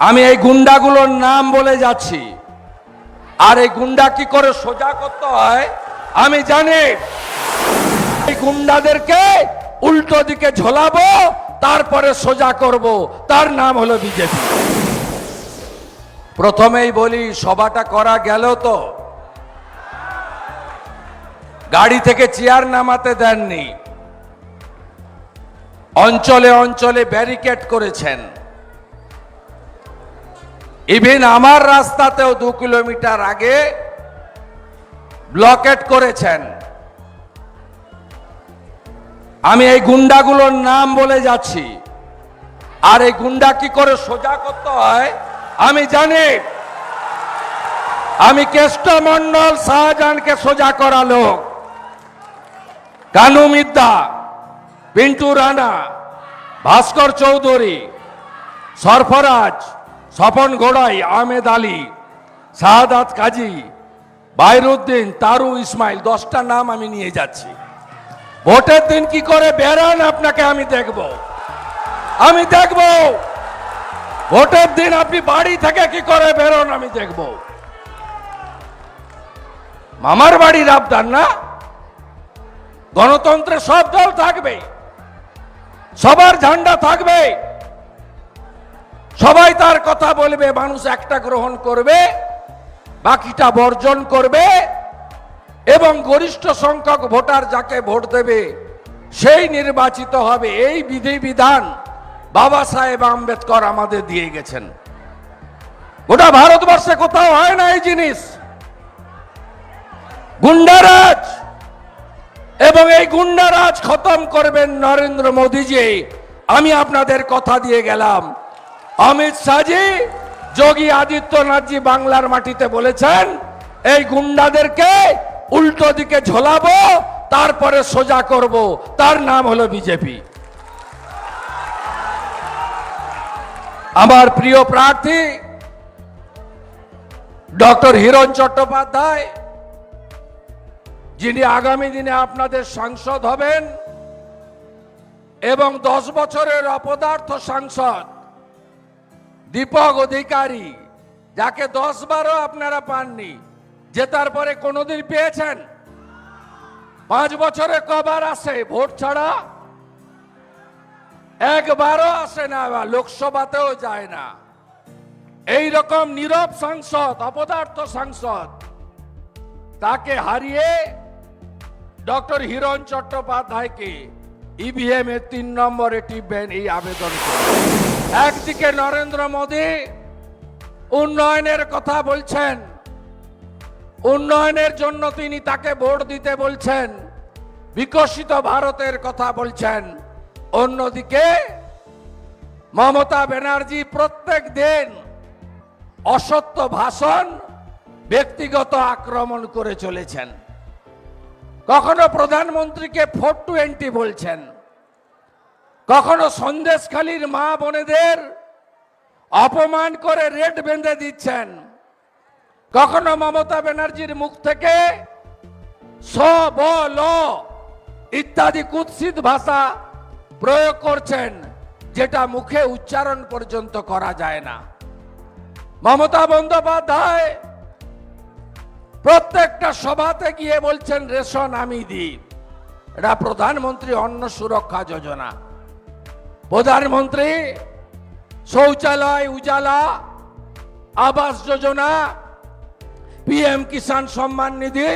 আমি এই গুন্ডাগুলোর নাম বলে যাচ্ছি। আর এই গুন্ডা কি করে সোজা করতে হয়? আমি জানি। এই গুন্ডাদেরকে উল্টো দিকে ঝোলাবো, তারপরে সোজা করব। তার নাম হলো বিজেপি। প্রথমেই বলি, সভাটা করা গেল তো। গাড়ি থেকে চেয়ার নামাতে দেননি। অঞ্চলে অঞ্চলে ব্যারিকেড করেছেন। ইভিন আমার রাস্তাতেও দু কিলোমিটার আগে ব্লকেট করেছেন। আমি এই গুন্ডাগুলোর নাম বলে যাচ্ছি। আর এই গুন্ডা কি করে সোজা করতে হয়, আমি জানি। আমি কেষ্ট মন্ডল শাহজাহানকে সোজা করা লোক। কানু মিদ্দা, পিন্টু রানা, ভাস্কর চৌধুরী, সরফরাজ স্বপন গোড়াই, আহমেদ আলী শাহাদাত কাজী, বাইরুদ্দিন, তারু ইসমাইল, দশটা নাম আমি নিয়ে যাচ্ছি। ভোটের দিন কি করে বেরান আপনাকে আমি দেখব। আমি দেখব। ভোটের দিন আপনি বাড়ি থেকে কি করে বেরোন আমি দেখব। মামার বাড়ির আবদার না? গণতন্ত্রে সব দল থাকবে। সবার ঝান্ডা থাকবে। সবাই তার কথা বলবে, মানুষ একটা গ্রহণ করবে, বাকিটা বর্জন করবে, এবং গরিষ্ঠ সংখ্যক ভোটার যাকে ভোট দেবে, সেই নির্বাচিত হবে। এই বিধি বিধান বাবা সাহেব আম্বেদকর আমাদের দিয়ে গেছেন। গোটা ভারতবর্ষে কোথাও হয় না এই জিনিস। গুন্ডারাজ! এবং এই গুন্ডারাজ খতম করবেন নরেন্দ্র মোদীজি। আমি আপনাদের কথা দিয়ে গেলাম। অমিত শাহজি, যোগী আদিত্যনাথজি বাংলার মাটিতে বলেছেন, এই গুন্ডাদেরকে উল্টো দিকে ঝোলাবো, তারপরে সোজা করব। তার নাম হলো বিজেপি। আমার প্রিয় প্রার্থী, ডক্টর হিরণ চট্টোপাধ্যায়, যিনি আগামী দিনে আপনাদের সাংসদ হবেন এবং দশ বছরের অপদার্থ সাংসদ দীপক অধিকারী, যাকে দশ বারও আপনারা পাননি জেতার পরে কোনোদিন পেয়েছেন? পাঁচ বছরে কবার আসে ভোট ছাড়া? একবারও আসে না, লোকসভাতেও যায় না। এই রকম নীরব সাংসদ, অপদার্থ সাংসদ, তাকে হারিয়ে ডক্টর হিরণ চট্টোপাধ্যায়কে ইভিএম এর তিন নম্বরে টিপবেন এই আবেদন। একদিকে নরেন্দ্র মোদী উন্নয়নের কথা বলছেন, উন্নয়নের জন্য তিনি তাকে ভোট দিতে বলছেন, বিকশিত ভারতের কথা বলছেন। অন্যদিকে মমতা ব্যানার্জি প্রত্যেক দিন অসত্য ভাষণ, ব্যক্তিগত আক্রমণ করে চলেছেন। কখনো প্রধানমন্ত্রীকে ফোর টোয়েন্টি বলছেন কখনো সন্দেশখালীর মা বোনেদের অপমান করে রেট বেঁধে দিচ্ছেন। কখনো মমতা ব্যানার্জির মুখ থেকে স, ব, ল ইত্যাদি কুৎসিত ভাষা প্রয়োগ করছেন, যেটা মুখে উচ্চারণ পর্যন্ত করা যায় না। মমতা বন্দ্যোপাধ্যায় প্রত্যেকটা সভাতে গিয়ে বলছেন, রেশন আমি দিই। এটা প্রধানমন্ত্রী অন্ন সুরক্ষা যোজনা। প্রধানমন্ত্রী শৌচালয় উজালা, আবাস যোজনা, পিএম কিষাণ সম্মান নিধি,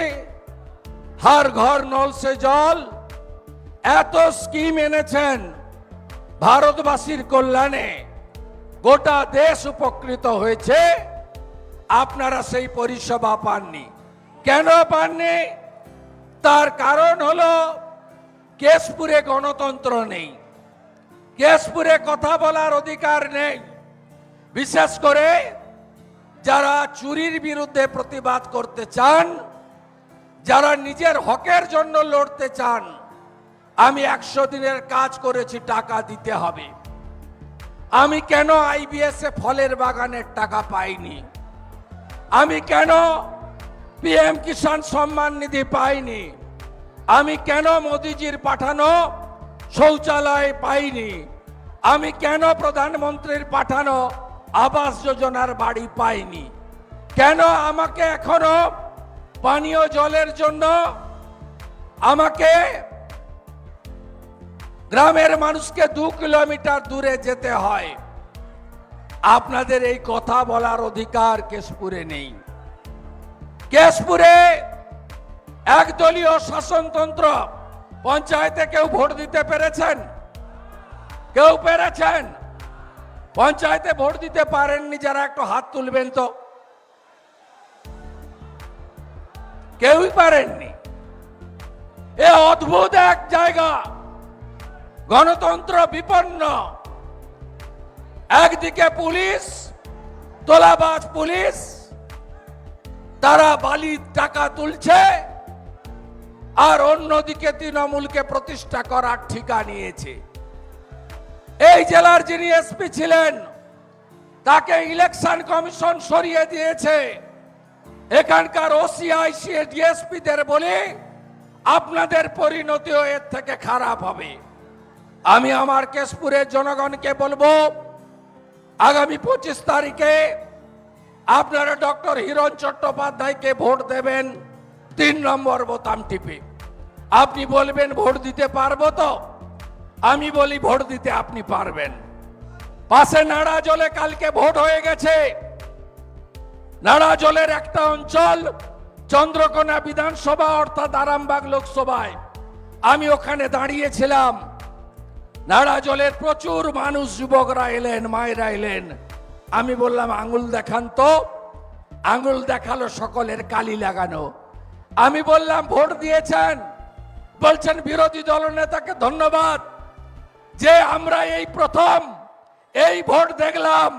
হর ঘর নল সে জল, এত স্কিম এনেছেন ভারতবাসীর কল্যাণে। গোটা দেশ উপকৃত হয়েছে। আপনারা সেই পরিষেবা পাননি। কেন পাননি? তার কারণ হলো কেশপুরে গণতন্ত্র নেই। কেশপুরে কথা বলার অধিকার নেই। বিশেষ করে যারা চুরির বিরুদ্ধে প্রতিবাদ করতে চান, যারা নিজের হকের জন্য লড়তে চান, আমি একশো দিনের কাজ করেছি, টাকা দিতে হবে। আমি কেন আইবিএস এ ফলের বাগানের টাকা পাইনি? আমি কেন পিএম কিষাণ সম্মান নিধি পাইনি? আমি কেন মোদিজির পাঠানো শৌচালয় পাইনি। আমি কেন প্রধানমন্ত্রীর পাঠানো আবাস যোজনার বাড়ি পাইনি? কেন আমাকে এখনও পানীয় জলের জন্য আমাকে গ্রামের মানুষকে দু কিলোমিটার দূরে যেতে হয়? আপনাদের এই কথা বলার অধিকার কেশপুরে নেই। কেশপুরে একদলীয় শাসনতন্ত্র পঞ্চায়েতে কেউ ভোট দিতে পেরেছেন? কেউ পেরেছেন? পঞ্চায়েতে ভোট দিতে পারেননি যারা একটু হাত তুলবেন তো। কেউই পারেননি। এ অদ্ভুত এক জায়গা। গণতন্ত্র বিপন্ন। একদিকে পুলিশ, তোলাবাজ পুলিশ, তারা বালির টাকা তুলছে। আর অন্যদিকে তৃণমূলকে প্রতিষ্ঠা করার ঠিকা নিয়েছে। এই জেলার যিনি এসপি ছিলেন, তাকে ইলেকশন কমিশন সরিয়ে দিয়েছে। এখানকার ওসিআইসি ডিএসপিদের বলে আপনাদের পরিণতিও এর থেকে খারাপ হবে। আমি আমার কেশপুরের জনগণকে বলব, আগামী পঁচিশ তারিখে আপনারা ডক্টর হিরণ চট্টোপাধ্যায়কে ভোট দেবেন, তিন নম্বর বোতাম টিপে। আপনি বলবেন ভোট দিতে পারব তো? আমি বলি ভোট দিতে আপনি পারবেন। পাশে নাড়া জলে কালকে ভোট হয়ে গেছে। নাড়া জলের একটা অঞ্চল চন্দ্রকোনা বিধানসভা অর্থাৎ আরামবাগ লোকসভায়। আমি ওখানে দাঁড়িয়েছিলাম। নাড়া জলের প্রচুর মানুষ যুবকরা এলেন, মায়েরা এলেন। আমি বললাম, আঙুল দেখান তো। আঙুল দেখাল সকলের কালি লাগানো। আমি বললাম, ভোট দিয়েছেন? বলছেন বিরোধী দলনেতাকে ধন্যবাদ যে আমরা এই প্রথম এই ভোট দেখলাম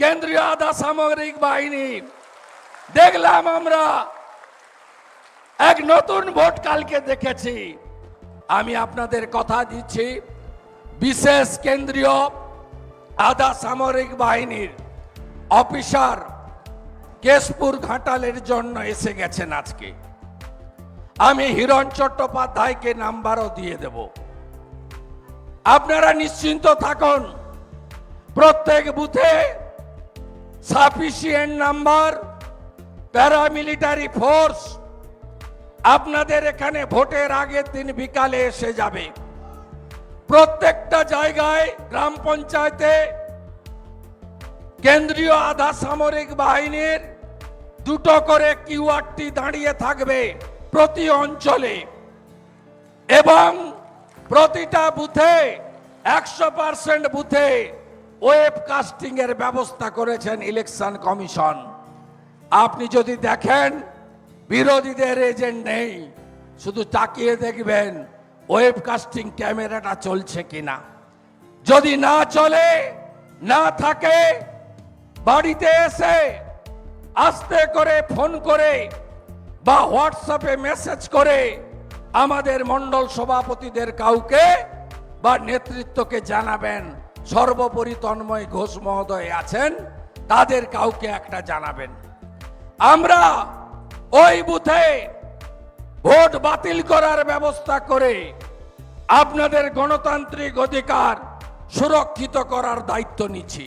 কেন্দ্রীয় আধা সামরিক বাহিনী। দেখলাম আমরা এক নতুন ভোট কালকে দেখেছি। আমি আপনাদের কথা দিচ্ছি, বিশেষ কেন্দ্রীয় আধা সামরিক বাহিনীর অফিসার কেশপুর ঘাটালের জন্য এসে গেছেন আজকে। আমি হিরণ চট্টোপাধ্যায়কে নাম্বারও দিয়ে দেব। আপনারা নিশ্চিন্ত থাকুন, প্রত্যেক বুথে সাফিসিয়েন্ট নাম্বার, প্যারামিলিটারি ফোর্স আপনাদের এখানে ভোটের আগের দিন বিকালে এসে যাবে। প্রত্যেকটা জায়গায় গ্রাম পঞ্চায়েতে কেন্দ্রীয় আধা সামরিক বাহিনীর দুটো করে কিউআরটি দাঁড়িয়ে থাকবে। প্রতি অঞ্চলে এবং প্রতিটা বুথে একশো পার্সেন্ট বুথে ওয়েব কাস্টিং এর ব্যবস্থা করেছেন ইলেকশন কমিশন। আপনি যদি দেখেন, বিরোধীদের এজেন্ট নেই, শুধু তাকিয়ে দেখবেন ওয়েব কাস্টিং ক্যামেরাটা চলছে কিনা। যদি না চলে, না থাকে, বাড়িতে এসে আস্তে করে ফোন করে বা হোয়াটসঅ্যাপে মেসেজ করে আমাদের মন্ডল সভাপতিদের কাউকে বা নেতৃত্বকে জানাবেন। সর্বোপরি তন্ময় ঘোষ মহোদয় আছেন, তাদের কাউকে একটা জানাবেন। আমরা ওই বুথে ভোট বাতিল করার ব্যবস্থা করে আপনাদের গণতান্ত্রিক অধিকার সুরক্ষিত করার দায়িত্ব নিচ্ছি।